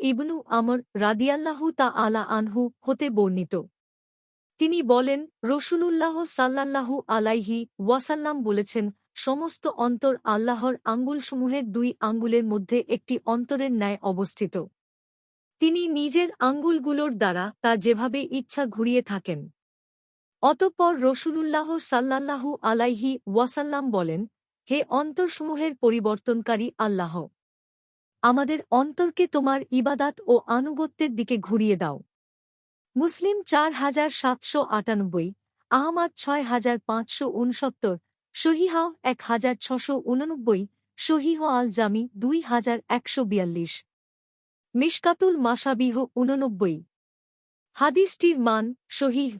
ইবনু আমর রাদিয়াল্লাহু তা আলা আনহু হতে বর্ণিত। তিনি বলেন, রসুলুল্লাহ সাল্লাল্লাহু আলাইহি ওয়াসাল্লাম বলেছেন, সমস্ত অন্তর আল্লাহর আঙ্গুলসমূহের দুই আঙ্গুলের মধ্যে একটি অন্তরের ন্যায় অবস্থিত। তিনি নিজের আঙ্গুলগুলোর দ্বারা তা যেভাবে ইচ্ছা ঘুরিয়ে থাকেন। অতঃপর রসুলুল্লাহ সাল্লাল্লাহু আলাইহি ওয়াসাল্লাম বলেন, হে অন্তরসমূহের পরিবর্তনকারী আল্লাহ আমাদের অন্তরকে তোমার ইবাদাত ও আনুগত্যের দিকে ঘুরিয়ে দাও। মুসলিম চার হাজার সাতশো আটানব্বই, আহমাদ ছয় হাজার পাঁচশো উনসত্তর, শহীহাও এক হাজার ছশো উননব্বই, শহীহ আল জামি দুই হাজার একশো বিয়াল্লিশ। মিশকাতুল মাসাবিহ উননব্বই। হাদিসটির মান শহীহ